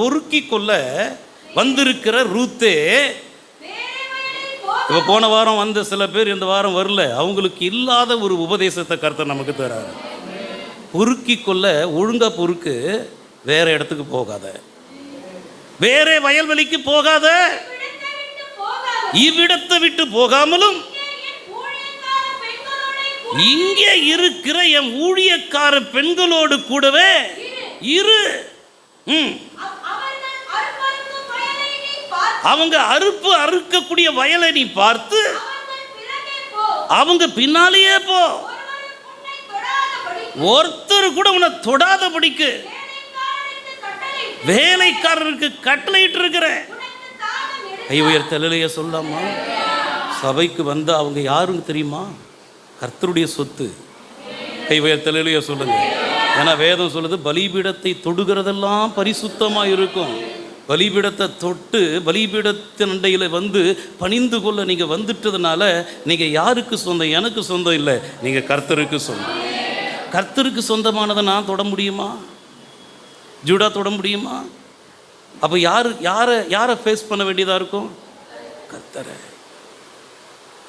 பொறுக்கி கொள்ள வந்திருக்கிற ரூத்தே. இப்போ போன வாரம் வந்த சில பேர் இந்த வாரம் வரல. அவங்களுக்கு இல்லாத ஒரு உபதேசத்தை கருத்தை நமக்கு தராரு. பொறுக்கி கொள்ள ஒழுங்கா பொறுக்கு வேற இடத்துக்கு போகாத. வேற வயல்வெளிக்கு போகாத. இவ்விடத்தை விட்டு போகாமலும் இங்கே இருக்கிற என் ஊழியக்கார பெண்களோடு கூடவே இரு. ம். அவங்க அறுப்பு அறுக்கக்கூடிய வயலை நீ பார்த்து அவங்க பின்னாலேயே போ. ஒருத்தர் கூட உன்னை தொடாதபடிக்கு வேலைக்காரருக்கு கட்டளையிட்டு இருக்கிறேன். கை உயர்த்தலைய சொல்லாமா சபைக்கு வந்த அவங்க யாருன்னு தெரியுமா? கர்த்தருடைய சொத்து. கை உயர்த்தலைய சொல்லுங்க. ஏன்னா வேதம் சொல்லுது பலிபீடத்தை தொடுகிறதெல்லாம் பரிசுத்தமா இருக்கும் பலிபீடத்தை தொட்டு பலிபீடத்தின் அண்டையில் வந்து பணிந்து கொள்ள நீங்கள் வந்துட்டதுனால நீங்கள் யாருக்கு சொந்தம்? எனக்கு சொந்தம் இல்லை. நீங்கள் கர்த்தருக்கு சொந்தம். கர்த்தருக்கு சொந்தமானதை நான் தொட முடியுமா? ஜூடா தொட முடியுமா? அப்போ யார் யாரை யாரை ஃபேஸ் பண்ண வேண்டியதாக இருக்கும்? கர்த்தரை.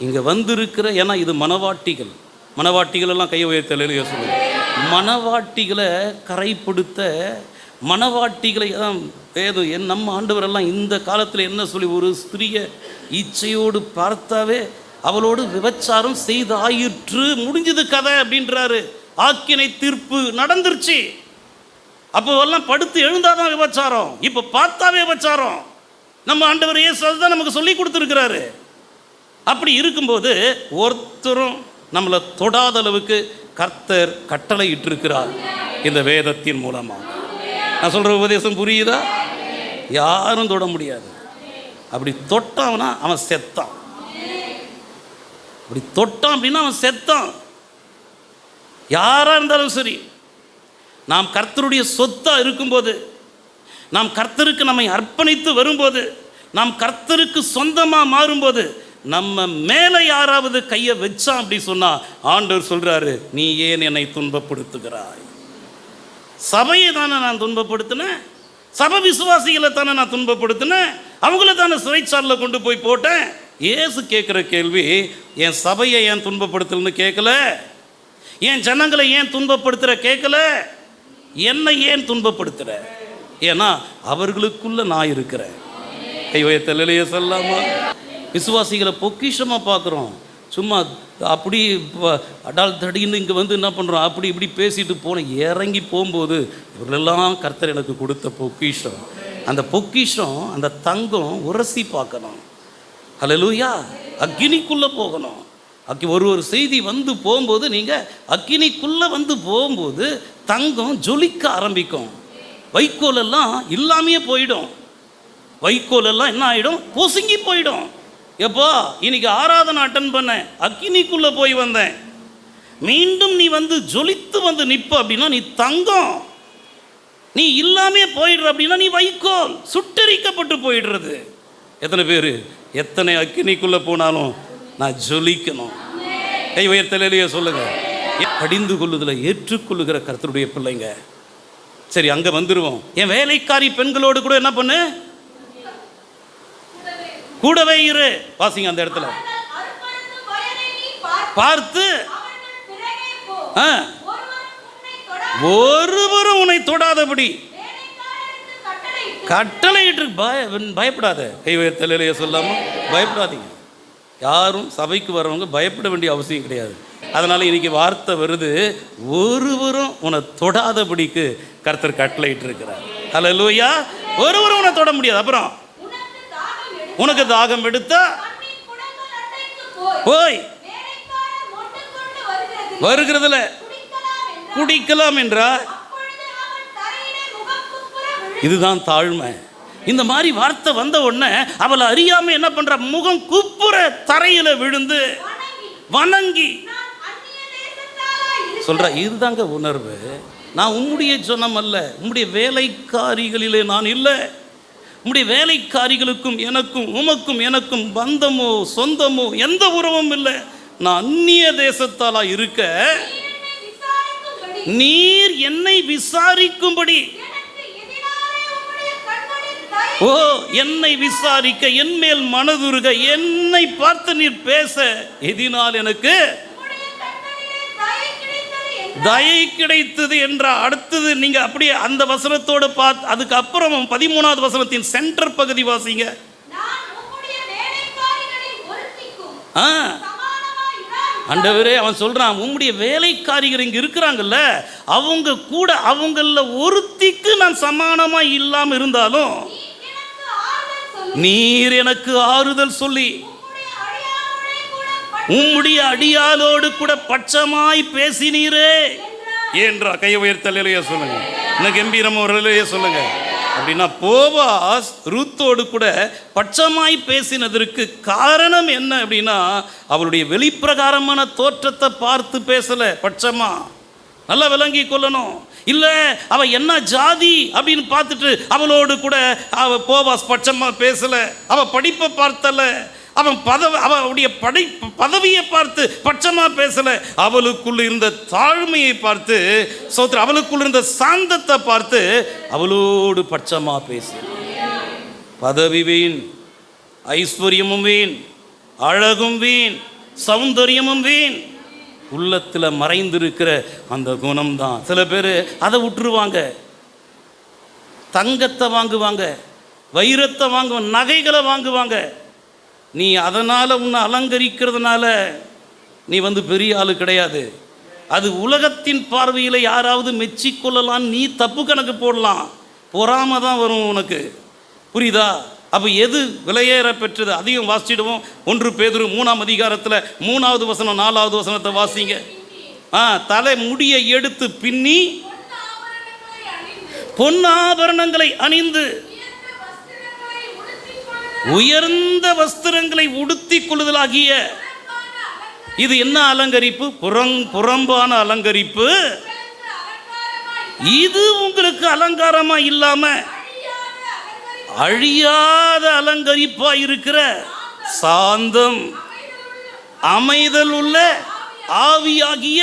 இங்கே வந்திருக்கிற ஏன்னா இது மனவாட்டிகள். மனவாட்டிகள் எல்லாம் கையை உயர்த்தலையில சொல்லுங்கள் மனவாட்டிகளை கரைப்படுத்த மனவாட்டிகளை தான் வேதம் என் நம்ம ஆண்டவரெல்லாம் இந்த காலத்தில் என்ன சொல்லி ஒரு ஸ்திரியை இச்சையோடு பார்த்தாவே அவளோடு விபச்சாரம் செய்தாயிற்று. முடிஞ்சது கதை அப்படின்றாரு. ஆக்கினை தீர்ப்பு நடந்துருச்சு. அப்போ எல்லாம் படுத்து எழுந்தாதான் விபச்சாரம். இப்போ பார்த்தாவே விபச்சாரம். நம்ம ஆண்டவர் இயேசு தான் நமக்கு சொல்லி கொடுத்துருக்கிறாரு. அப்படி இருக்கும்போது ஒருத்தரும் நம்மளை தொடாத அளவுக்கு கர்த்தர் கட்டளை இட்டிருக்கிறார் இந்த வேதத்தின் மூலமாக. நான் சொல்கிற உபதேசம் புரியுதா? யாரும் தொட முடியாது. அப்படி தொட்டான்னா அவன் செத்தான். அப்படி தொட்டான் அப்படின்னா அவன் செத்தான். யாராக இருந்தாலும் சரி நாம் கர்த்தருடைய சொத்தாக இருக்கும்போது நாம் கர்த்தருக்கு நம்மை அர்ப்பணித்து வரும்போது நாம் கர்த்தருக்கு சொந்தமாக மாறும்போது நம்ம மேலே யாராவது கையை வச்சான் அப்படி சொன்னால் ஆண்டவர் சொல்கிறாரு நீ ஏன் என்னை துன்பப்படுத்துகிறாய்? சபையை தானே நான் துன்பப்படுத்தினேன்? சபை விசுவாசிகளை தானே நான் துன்பப்படுத்தினேன்? அவங்கள தானே சிறைச்சாலில் கொண்டு போய் போட்டேன்? ஏசு கேட்குற கேள்வி என் சபையை ஏன் துன்பப்படுத்தலன்னு கேட்கல? என் ஜனங்களை ஏன் துன்பப்படுத்துகிற கேட்கல? என்னை ஏன் துன்பப்படுத்துகிற ஏன்னா அவர்களுக்குள்ள நான் இருக்கிறேன். கைவயத்தலையே சொல்லாமா விசுவாசிகளை பொக்கிஷமாக பார்க்குறோம். சும்மா அப்படி அடால் தடின்னு இங்கே வந்து என்ன பண்ணுறோம் அப்படி இப்படி பேசிட்டு போன இறங்கி போகும்போது இவர்களெல்லாம் கர்த்தர் எனக்கு கொடுத்த பொக்கிஷம். அந்த பொக்கிஷம் அந்த தங்கம் உரசி பார்க்கணும். ஹலலூயா அக்கினிக்குள்ளே போகணும். அக்கி ஒரு ஒரு செய்தி வந்து போகும்போது நீங்கள் அக்கினிக்குள்ளே வந்து போகும்போது தங்கம் ஜொலிக்க ஆரம்பிக்கும். வைக்கோலெல்லாம் இல்லாமையே போயிடும். வைக்கோலெல்லாம் என்ன ஆகிடும் பொசுங்கி போயிடும். எப்போ இன்னைக்கு ஆராதனை அட்டன் பண்ணேன். அக்கினிக்குள்ளே போய் வந்தேன். மீண்டும் நீ வந்து ஜொலித்து வந்து நிற்ப அப்படின்னா நீ தங்கம். நீ இல்லாமே போயிடுற அப்படின்னா நீ வைக்கோல். சுட்டரிக்கப்பட்டு போயிடுறது. எத்தனை பேர்? எத்தனை அக்கினிக்குள்ளே போனாலும் நான் ஜொலிக்கணும். கை உயர்த்தலையே சொல்லுங்கள் படிந்து கொள்ளுதல ஏற்றுக்கொள்ளுகிற கர்த்தருடைய பிள்ளைங்க. சரி அங்கே வந்துடுவோம் என் வேலைக்காரி பெண்களோடு கூட என்ன பண்ணு? கூடவே இரு. வாசிங்க அந்த இடத்துல. பார்த்து ஒருவரும் உன்னை தொடாதபடி. கட்டளையிட்டு பய பயப்படாத. கை உயர்த்தலையே சொல்லாம? பயப்படாதீங்க. யாரும் சபைக்கு வரவங்க பயப்பட வேண்டிய அவசியம் கிடையாது. அதனால இன்னைக்கு வார்த்தை வருது ஒருவரும் உன்னை தொடாதபடிக்கு கர்த்தர் கட்டளையிட்டு இருக்கிறார் ஹலோ லூயா ஒருவரும் உன்னை தொட முடியாது. அப்புறம் உனக்கு தாகம் எடுத்தா போய். வருகிறதுல. குடிக்கலாம் என்றார் இதுதான் தாழ்மை. இந்த மாதிரி வார்த்தை வந்த உடனே அவளை அறியாம என்ன பண்ற? முகம் குப்புற தரையில விழுந்து வணங்கி. சொல்ற இதுதாங்க உணர்வு. நான் உம்முடைய ஜனம் அல்ல உம்முடைய வேலைக்காரிகளிலே நான் இல்லை. உம்முடைய வேலைக்காரிகளுக்கும் எனக்கும் உமக்கும் எனக்கும் பந்தமோ சொந்தமோ எந்த உறவும் இல்லை. நான் அந்நிய தேசத்தாலா இருக்க நீர் என்னை விசாரிக்கும்படி. ஓ என்னை விசாரிக்க என் மேல் மனதுருக என்னை பார்த்து நீர் பேச எதினால் எனக்கு தயை கிடைத்தது என்ற அடுத்தது நீங்க அப்படியே அந்த வசனத்தோட பார்த்து அதுக்கு அப்புறம் பதிமூணாவது வசனத்தின் சென்டர் பகுதி வாசிங்க. ஆ. ஆண்டவரே அவன் சொல்றான் உம்முடைய வேலைக்காரிகள் இங்க இருக்கிறாங்கல்ல அவங்க கூட அவங்கள ஒருத்திக்கு நான் சமானமா இல்லாம இருந்தாலும் நீர் எனக்கு ஆறுதல் சொல்லி. உம்முடைய அடியாளோடு கூட பட்சமாய் பேசினீரே. என்றா கையை உயர்த்தலையே சொல்லுங்க. இன்னும் கம்பீரமா ஒரு அலையிலேயே சொல்லுங்க. அப்படின்னா போவாஸ் ரூத்தோடு கூட பட்சமாய் பேசினதற்கு காரணம் என்ன அப்படின்னா அவளுடைய வெளிப்பிரகாரமான தோற்றத்தை பார்த்து பேசல பட்சமா. நல்லா விளங்கி கொள்ளணும். இல்லை அவ என்ன ஜாதி அப்படின்னு பார்த்துட்டு அவளோடு கூட அவ போவாஸ் பட்சமா பேசல அவ படிப்பை பார்த்தல. அவன் பதவி அவளுடைய படை பதவியை பார்த்து பட்சமா பேசல. அவளுக்குள்ள இருந்த தாழ்மையை பார்த்து சோத்ர அவளுக்குள்ள இருந்த சாந்தத்தை பார்த்து அவளோடு பட்சமா பேசு. பதவி வீண் ஐஸ்வர்யமும் வீண் அழகும் வீண் சௌந்தரியமும் வீண். உள்ளத்தில் மறைந்திருக்கிற அந்த குணம்தான். சில பேர் அதை விட்டுருவாங்க தங்கத்தை வாங்குவாங்க. வைரத்தை வாங்குவாங்க. நகைகளை வாங்குவாங்க. நீ அதனால் உன்னை அலங்கரிக்கிறதுனால நீ வந்து பெரிய ஆள் கிடையாது. அது உலகத்தின் பார்வையில் யாராவது மெச்சிக்கொள்ளலாம் நீ தப்பு கணக்கு போடலாம். பொறாம தான் வரும் உனக்கு. புரியுதா? அப்போ எது விலையேற பெற்றது? அதையும் வாசிடுவோம் ஒன்று பேதுரு மூணாம் அதிகாரத்தில் மூணாவது வசனம் நாலாவது வசனத்தை வாசிங்க. ஆ தலை முடியை எடுத்து பின்னி பொன்னாபரணங்களை அணிந்து உயர்ந்த வஸ்திரங்களை உடுத்தி கொள்ளுதலாகிய இது என்ன அலங்கரிப்பு? புறம் புறம்பான அலங்கரிப்பு. இது உங்களுக்கு அலங்காரமா இல்லாம அழியாத அலங்கரிப்பா இருக்கிற சாந்தம் அமைதல் உள்ள ஆவியாகிய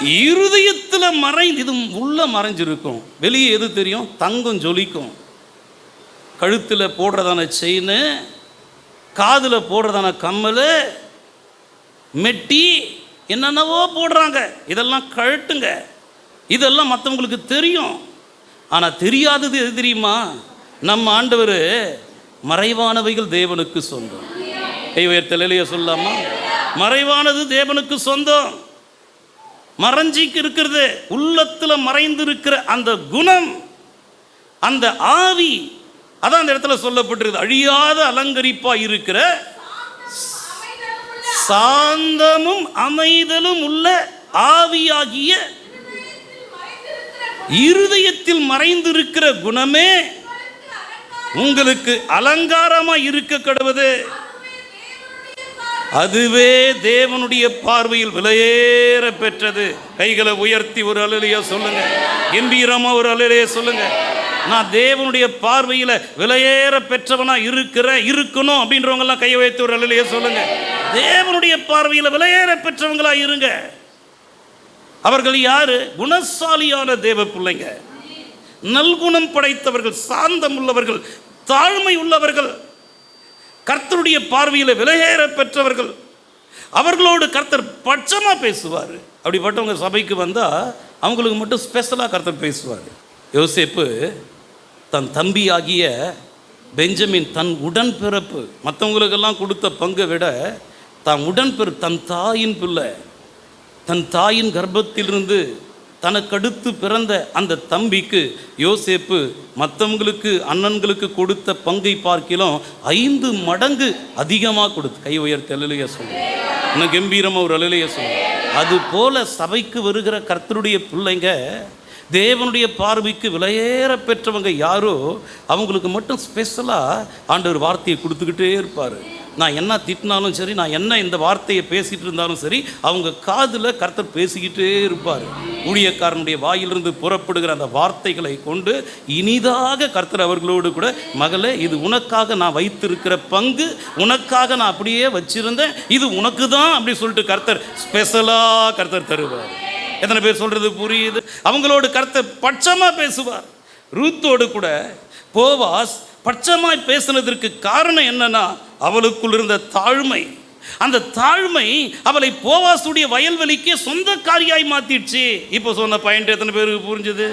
இருதயத்தில் மறைந்து இது உள்ள மறைஞ்சிருக்கும். வெளியே எது தெரியும்? தங்கம் ஜொலிக்கும். கழுத்தில் போடுறதான செயின் காதில் போடுறதான கம்மல் மெட்டி என்னென்னவோ போடுறாங்க. இதெல்லாம் கழட்டுங்க. இதெல்லாம் மற்றவங்களுக்கு தெரியும். ஆனால் தெரியாதது எது தெரியுமா? நம்ம ஆண்டவர் மறைவானவைகள் தேவனுக்கு சொந்தம். கை உயர்த்தலையே சொல்லாமா மறைவானது தேவனுக்கு சொந்தம். மறைஞ்சிக்கு இருக்கிறது. உள்ளத்தில் மறைந்து இருக்கிற அந்த குணம் அந்த ஆவி அதான் அந்த இடத்துல சொல்லப்பட்டிருக்கு அழியாத அலங்கரிப்பா இருக்கிற சாந்தமும் அமைதலும் உள்ள ஆவியாகிய இருதயத்தில் மறைந்திருக்கிற குணமே உங்களுக்கு அலங்காரமா இருக்க கடவுது அதுவே தேவனுடைய பார்வையில் விலையேற பெற்றது. கைகளை உயர்த்தி ஒரு அலையிலேயே சொல்லுங்க. கம்பீரமா ஒரு அலையிலேயே சொல்லுங்க. நான் தேவனுடைய பார்வையில் விலையேற பெற்றவனா இருக்கிறேன் இருக்கணும் அப்படின்றவங்கெல்லாம் கையை வைத்து ஒரு அலையிலேயே சொல்லுங்க. தேவனுடைய பார்வையில் விலையேற பெற்றவங்களா இருங்க. அவர்கள் யாரு? குணசாலியான தேவ பிள்ளைங்க. நல்குணம் படைத்தவர்கள் சாந்தம் உள்ளவர்கள் தாழ்மை உள்ளவர்கள். கர்த்தருடைய பார்வையில் விலையேற பெற்றவர்கள். அவர்களோடு கர்த்தர் பட்சமாக பேசுவார். அப்படிப்பட்டவங்க சபைக்கு வந்தால் அவங்களுக்கு மட்டும் ஸ்பெஷலாக கர்த்தர் பேசுவார். யோசேப்பு தன் தம்பியாகிய பெஞ்சமின் தன் உடன்பிறப்பு மற்றவங்களுக்கெல்லாம் கொடுத்த பங்கை விட தான் உடன்பிற தன் தாயின் பிள்ளை தன் தாயின் கர்ப்பத்திலிருந்து தனக்கடுத்து பிறந்த அந்த தம்பிக்கு யோசேப்பு மற்றவங்களுக்கு அண்ணன்களுக்கு கொடுத்த பங்கை பார்க்கிலும் ஐந்து மடங்கு அதிகமாக கொடுத்து. கை உயர்த்த அலுலைய சொல்லுங்க இன்னும் கம்பீரமாக ஒரு அலுலைய சொல்லுங்க அது போல சபைக்கு வருகிற கர்த்தருடைய பிள்ளைங்க தேவனுடைய பார்வைக்கு விலையேற பெற்றவங்க யாரோ அவங்களுக்கு மட்டும் ஸ்பெஷலாக ஆண்டவர் வார்த்தையை கொடுத்துக்கிட்டே இருப்பார். நான் என்ன திட்டினாலும் சரி நான் என்ன இந்த வார்த்தையை பேசிகிட்டு இருந்தாலும் சரி அவங்க காதில் கர்த்தர் பேசிக்கிட்டே இருப்பார். ஊழியக்காரனுடைய வாயிலிருந்து புறப்படுகிற அந்த வார்த்தைகளை கொண்டு இனிதாக கர்த்தர் அவர்களோடு கூட மகளே இது உனக்காக நான் வைத்திருக்கிற பங்கு உனக்காக நான் அப்படியே வச்சிருந்தேன் இது உனக்கு தான் அப்படி சொல்லிட்டு கர்த்தர் ஸ்பெஷலாக கர்த்தர் தருவார். எத்தனை பேர் சொல்கிறது புரியுது? அவங்களோடு கருத்தை பட்சமாக பேசுவார். ரூத்தோடு கூட போவாஸ் பட்சமாய் பேசினதற்கு காரணம் என்னன்னா அவளுக்குள் இருந்த தாழ்மை. அந்த தாழ்மை அவளை போவாசுடைய வயல்வெளிக்கே சொந்தக்காரியாய் மாத்திடுச்சு. இப்போ சொன்ன பாயிண்ட் எத்தனை பேருக்கு புரிஞ்சுது?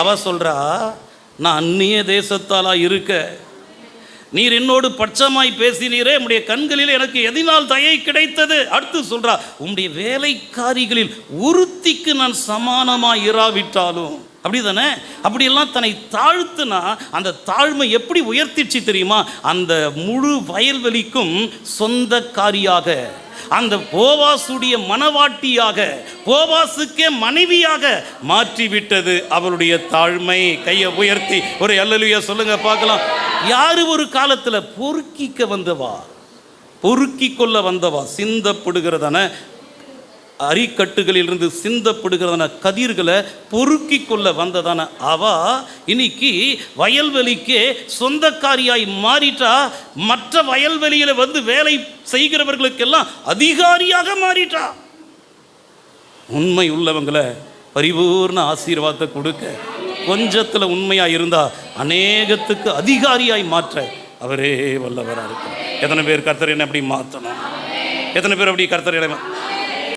அவ சொல்றா நான் அந்நிய தேசத்தாலா இருக்க நீர் என்னோடு பட்சமாய் பேசினீரே உம்முடைய கண்களில் எனக்கு எதினால் தயை கிடைத்தது. அடுத்து சொல்றா உம்முடைய வேலைக்காரிகளில் ஒருத்திக்கு நான் சமானமாய் இராவிட்டாலும் அப்படி தானே அப்படியெல்லாம் தன்னை தாழ்த்துனா அந்த தாழ்மை எப்படி உயர்த்திச்சு தெரியுமா? அந்த முழு வயல்வெளிக்கும் சொந்தக்காரியாக அந்த போவாசுடைய மனவாட்டியாக போவாசுக்கே மனைவியாக மாற்றிவிட்டது அவளுடைய தாழ்மை. கையை உயர்த்தி ஒரு எல்லலுயா சொல்லுங்க பார்க்கலாம். யாரு ஒரு காலத்தில் பொறுக்கிக்க வந்தவா? பொறுக்கி கொள்ள வந்தவா? சிந்தப்படுகிறதான அரிக்கட்டுகளிலிருந்து சிந்தப்படுகிறதான கதிர்களை பொறுக்கி கொள்ள வந்ததான அவா இன்னைக்கு வயல்வெளிக்கே சொந்தக்காரியாய் மாறிட்டா மற்ற வயல்வெளியில வந்து வேலை செய்கிறவர்களுக்கெல்லாம் அதிகாரியாக மாறிட்டா. உண்மை உள்ளவங்களை பரிபூர்ண ஆசீர்வாதத்தை கொடுக்க கொஞ்சத்துல உண்மையா இருந்தா அநேகத்துக்கு அதிகாரியாய் மாற்ற அவரே வல்லவராக இருக்கும் எத்தனை பேர் கர்த்தர் என்ன அப்படி மாற்றணும்? எத்தனை பேர் அப்படி கர்த்தர் என்ன